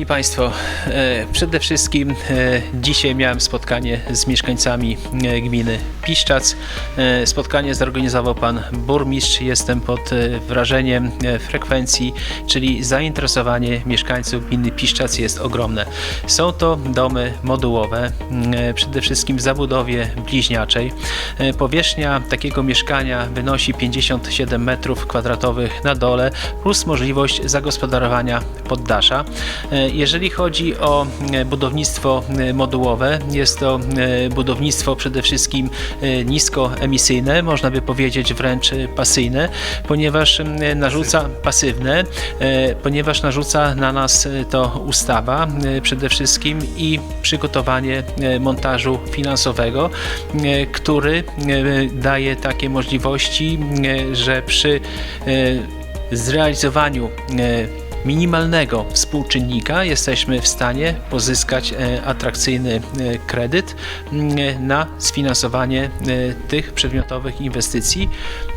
Szanowni Państwo, e, przede wszystkim e, dzisiaj miałem spotkanie z mieszkańcami e, gminy Piszczac. Spotkanie zorganizował pan burmistrz. Jestem pod wrażeniem frekwencji, czyli zainteresowanie mieszkańców gminy Piszczac jest ogromne. Są to domy modułowe, m, e, przede wszystkim w zabudowie bliźniaczej. Powierzchnia takiego mieszkania wynosi 57 metrów kwadratowych na dole, plus możliwość zagospodarowania poddasza. Jeżeli chodzi o e, budownictwo e, modułowe, jest to e, budownictwo przede wszystkim niskoemisyjne, można by powiedzieć wręcz pasyjne, ponieważ narzuca pasywne, ponieważ narzuca na nas to ustawa przede wszystkim i przygotowanie montażu finansowego, który daje takie możliwości, że przy zrealizowaniu minimalnego współczynnika jesteśmy w stanie pozyskać e, atrakcyjny e, kredyt m, na sfinansowanie e, tych przedmiotowych inwestycji.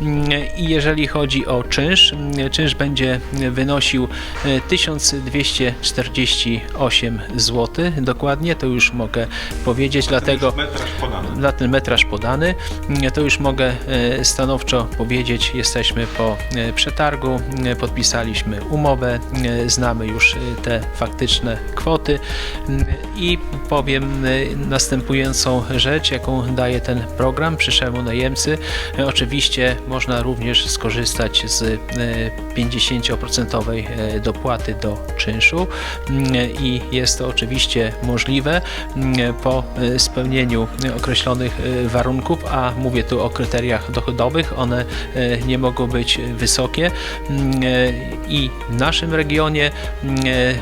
M, I jeżeli chodzi o czynsz, m, czynsz będzie wynosił e, 1248 zł. Dokładnie to już mogę powiedzieć, dlatego na ten metraż podany, mm, to już mogę stanowczo powiedzieć, jesteśmy po przetargu, podpisaliśmy umowę, znamy już e, te faktyczne kwoty. Mm, i powiem e, następującą rzecz, jaką daje ten program przyszłemu najemcy. E, Oczywiście można również skorzystać z e, 50% e, dopłaty do czynszu. I jest to oczywiście możliwe po e, spełnieniu określonych e, warunków, a mówię tu o kryteriach dochodowych, one e, nie mogą być wysokie. E, i naszym regionie mm, e,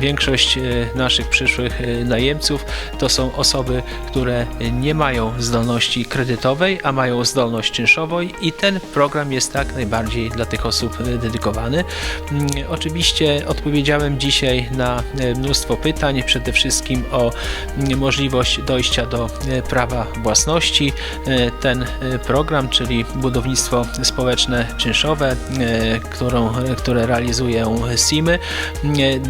większość e, naszych przyszłych e, najemców to są osoby, które nie mają zdolności kredytowej, a mają zdolność czynszową i ten program jest tak najbardziej dla tych osób e, dedykowany. Mm, Oczywiście odpowiedziałem dzisiaj na mnóstwo pytań, przede wszystkim o mm, możliwość dojścia do prawa własności. Ten program, czyli budownictwo społeczne czynszowe, którą, które realizują SIMy,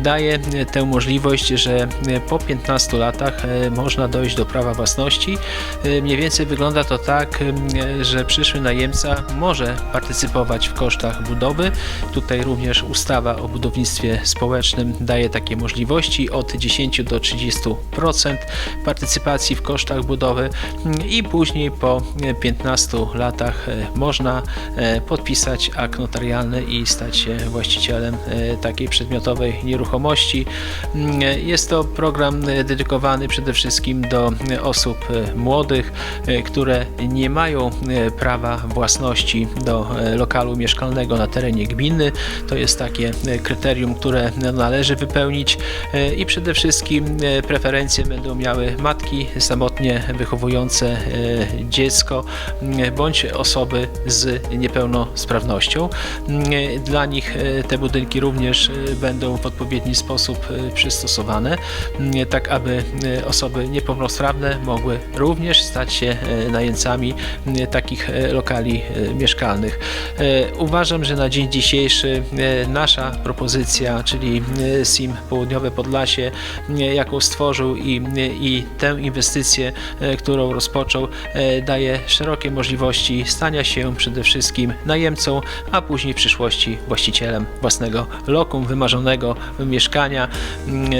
daje tę możliwość, że e, po 15 latach e, można dojść do prawa własności. E, Mniej więcej wygląda to tak, że przyszły najemca może partycypować w kosztach budowy. Tutaj również ustawa o budownictwie społecznym daje takie możliwości od 10 do 30% partycypacji w kosztach budowy i później po e, 15 latach można podpisać akt notarialny i stać się właścicielem takiej przedmiotowej nieruchomości. Mm, Jest to program dedykowany przede wszystkim do osób e, młodych, e, które nie mają e, prawa własności do lokalu mieszkalnego na terenie gminy. To jest takie kryterium, które należy wypełnić i przede wszystkim preferencje będą miały matki samotnie wychowujące dziecko bądź osoby z niepełnosprawnością. Dla nich te budynki również będą w odpowiedni sposób e, przystosowane, m, tak aby e, osoby niepełnosprawne mogły również stać się najemcami takich lokali mieszkalnych. Uważam, że na dzień dzisiejszy nasza propozycja, czyli SIM Południowe Podlasie, jaką stworzył i, i tę inwestycję, którą rozpoczął, daje szerokie możliwości stania się przede wszystkim najemcą, a później w przyszłości właścicielem własnego lokum, wymarzonego mieszkania. Mm, e,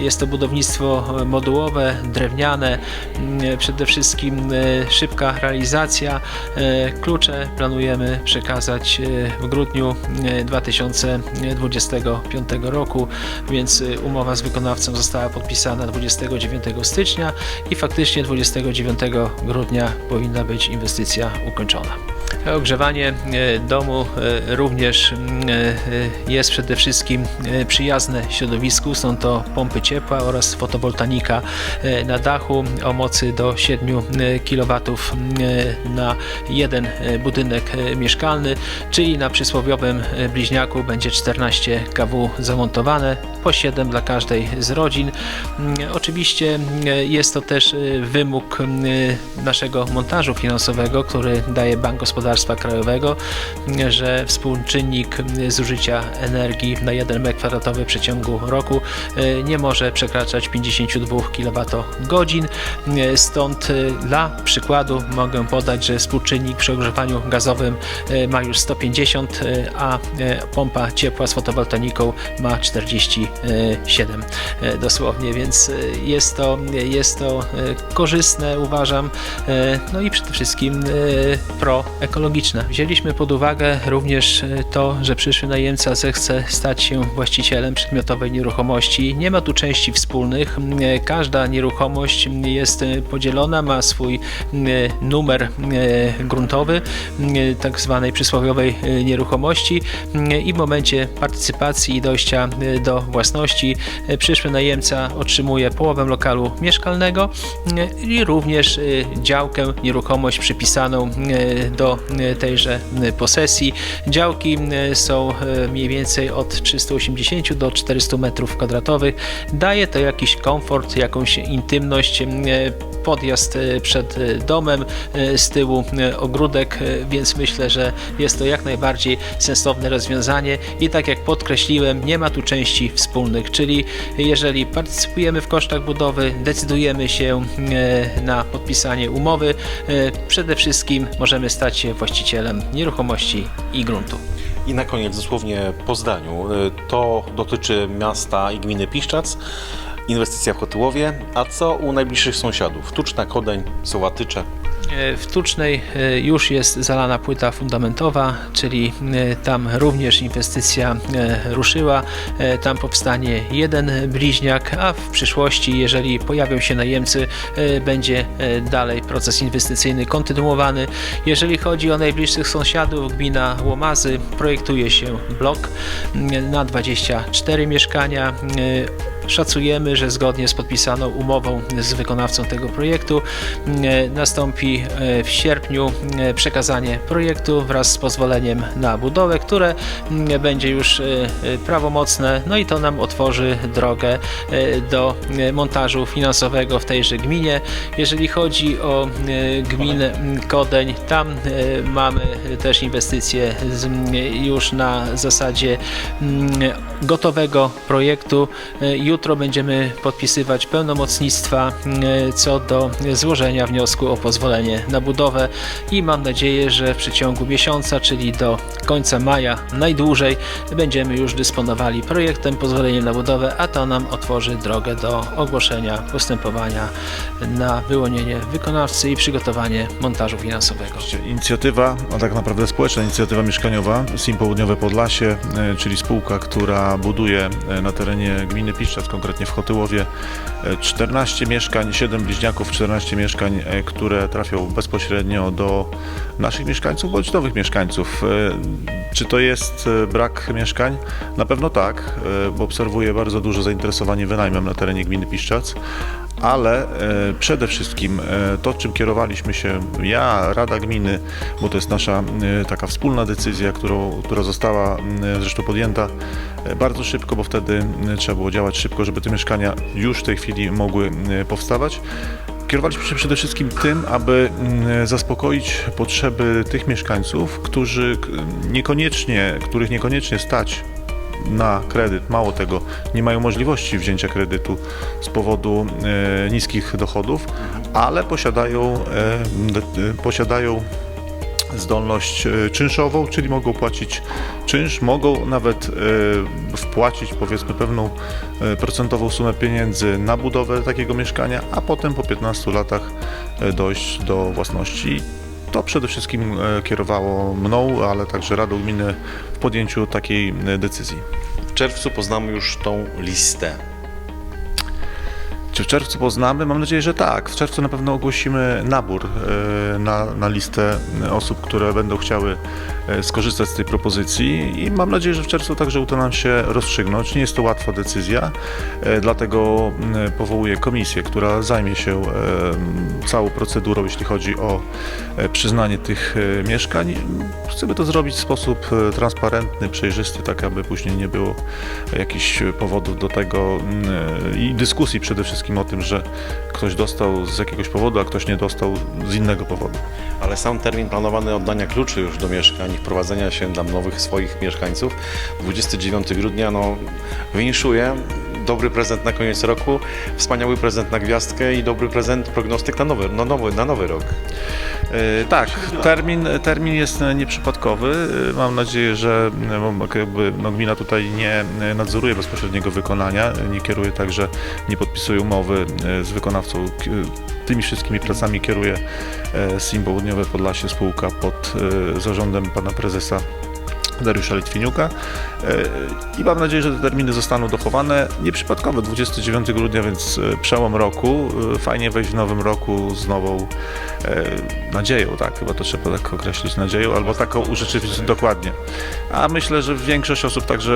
Jest to budownictwo modułowe, drewniane, mm, przede wszystkim e, szybka realizacja. E, Klucze planujemy przekazać e, w grudniu e, 2025 roku, więc e, umowa z wykonawcą została podpisana 29 stycznia i faktycznie 29 grudnia powinna być inwestycja ukończona. Ogrzewanie e, domu e, również e, jest przede wszystkim przyjazne środowisku. Są to pompy ciepła oraz fotowoltanika na dachu o mocy do 7 kW na jeden budynek mieszkalny, czyli na przysłowiowym bliźniaku będzie 14 kW zamontowane, po 7 dla każdej z rodzin. Oczywiście jest to też wymóg naszego montażu finansowego, który daje Bank Gospodarstwa Krajowego, że współczynnik zużycia energii na 1 m2 w przeciągu ciągu roku e, nie może przekraczać 52 kWh. E, Stąd e, dla przykładu mogę podać, że współczynnik przy ogrzewaniu gazowym ma już 150, e, a pompa ciepła z fotowoltaiką ma 47 e, dosłownie, więc jest to, jest to korzystne uważam, no i przede wszystkim e, proekologiczne. Wzięliśmy pod uwagę również e, to, że przyszły najemca zechce stać się właścicielem przedmiotowej nieruchomości. Nie ma tu części wspólnych, e, każda nieruchomość jest e, podzielona, ma swój numer gruntowy, tak zwanej przysłowiowej nieruchomości i w momencie partycypacji i dojścia do własności przyszły najemca otrzymuje połowę lokalu mieszkalnego i również działkę, nieruchomość przypisaną do tejże e, posesji. Działki e, są mniej więcej od 380 do 400 metrów kwadratowych. Daje to jakiś komfort, jakąś intymność, podjazd przed domem, z tyłu ogródek, więc myślę, że jest to jak najbardziej sensowne rozwiązanie i tak jak podkreśliłem, nie ma tu części wspólnych, czyli jeżeli partycypujemy w kosztach budowy, decydujemy się na podpisanie umowy, przede wszystkim możemy stać się właścicielem nieruchomości i gruntu. I na koniec, dosłownie po zdaniu, y, to dotyczy miasta i gminy Piszczac, inwestycja w Kotyłowie, a co u najbliższych sąsiadów? Tuczna, Kodeń, Sołatycze. E, W Tucznej e, już jest zalana płyta fundamentowa, czyli e, tam również inwestycja ruszyła. Tam powstanie jeden bliźniak, a w przyszłości, jeżeli pojawią się najemcy, będzie dalej proces inwestycyjny kontynuowany. Jeżeli chodzi o najbliższych sąsiadów, gmina Łomazy projektuje się blok na 24 mieszkania. Szacujemy, że zgodnie z podpisaną umową z wykonawcą tego projektu e, nastąpi e, w sierpniu e, przekazanie projektu wraz z pozwoleniem na budowę, które mm, będzie już prawomocne, no i to nam otworzy drogę do montażu finansowego w tejże gminie. Jeżeli chodzi o gminę mm, Kodeń, tam mamy też inwestycje mm, już na zasadzie mm, gotowego projektu. E, Jutro będziemy podpisywać pełnomocnictwa e, co do złożenia wniosku o pozwolenie na budowę i mam nadzieję, że w przeciągu miesiąca, czyli do końca maja najdłużej, będziemy już dysponowali projektem pozwoleniem na budowę, a to nam otworzy drogę do ogłoszenia postępowania na wyłonienie wykonawcy i przygotowanie montażu finansowego. Inicjatywa, a tak naprawdę społeczna inicjatywa mieszkaniowa SIM Południowe Podlasie, e, czyli spółka, która buduje e, na terenie gminy Konkretnie w Chotyłowie, e, 14 mieszkań, 7 bliźniaków, 14 mieszkań, e, które trafią bezpośrednio do naszych mieszkańców bądź nowych mieszkańców. E, Czy to jest e, brak mieszkań? Na pewno tak, e, bo obserwuję bardzo duże zainteresowanie wynajmem na terenie gminy Piszczac ale e, przede wszystkim e, to, czym kierowaliśmy się ja, Rada Gminy, bo to jest nasza e, taka wspólna decyzja, którą, która została m, zresztą podjęta bardzo szybko, bo wtedy trzeba było działać szybko, żeby te mieszkania już w tej chwili mogły powstawać. Kierowaliśmy się przede wszystkim tym, aby mm, zaspokoić potrzeby tych mieszkańców, którzy niekoniecznie, których niekoniecznie stać na kredyt. Mało tego, nie mają możliwości wzięcia kredytu z powodu e, niskich dochodów, ale posiadają, e, e, posiadają zdolność e, czynszową, czyli mogą płacić czynsz, mogą nawet e, wpłacić powiedzmy pewną procentową sumę pieniędzy na budowę takiego mieszkania, a potem po 15 latach dojść do własności. To przede wszystkim e, kierowało mną, ale także Radą Gminy w podjęciu takiej e, decyzji. W czerwcu poznamy już tą listę. Czy w czerwcu poznamy? Mam nadzieję, że tak. W czerwcu na pewno ogłosimy nabór e, na, na listę osób, które będą chciały e, skorzystać z tej propozycji i mam nadzieję, że w czerwcu także uda nam się rozstrzygnąć. Nie jest to łatwa decyzja, e, dlatego powołuję komisję, która zajmie się całą procedurą, jeśli chodzi o przyznanie tych mieszkań. Chcemy to zrobić w sposób transparentny, przejrzysty, tak aby później nie było jakichś powodów do tego i dyskusji przede wszystkim wszystkim o tym, że ktoś dostał z jakiegoś powodu, a ktoś nie dostał z innego powodu. Ale sam termin planowany oddania kluczy już do mieszkań i wprowadzenia się dla nowych swoich mieszkańców 29 grudnia, no winszuję. Dobry prezent na koniec roku, wspaniały prezent na gwiazdkę i dobry prezent, prognostyk na nowy, na nowy, na nowy rok. E, Tak, termin, termin jest nieprzypadkowy. E, Mam nadzieję, że e, jakby, no, gmina tutaj nie nadzoruje bezpośredniego wykonania, nie kieruje także, nie podpisuje umowy z wykonawcą. Tymi wszystkimi pracami kieruje SIM Południowe Podlasie, spółka pod zarządem pana prezesa Dariusza Litwiniuka E, i mam nadzieję, że te terminy zostaną dochowane. Nieprzypadkowe 29 grudnia, więc e, przełom roku. E, Fajnie wejść w nowym roku z nową nadzieją, tak, chyba to trzeba tak określić, nadzieją, albo taką urzeczywistnić dokładnie. A myślę, że większość osób także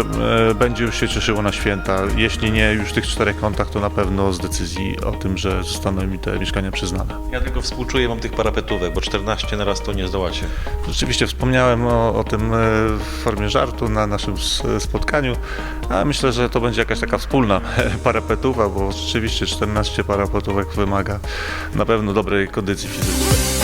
e, będzie już się cieszyło na święta. Jeśli nie już w tych czterech kątach, to na pewno z decyzji o tym, że zostaną mi te mieszkania przyznane. Ja tylko współczuję wam tych parapetówek, bo 14 na raz to nie zdołacie. Rzeczywiście wspomniałem o, o tym e, w formie żartu na naszym spotkaniu, a myślę, że to będzie jakaś taka wspólna parapetowa, bo rzeczywiście 14 parapetówek wymaga na pewno dobrej kondycji fizycznej.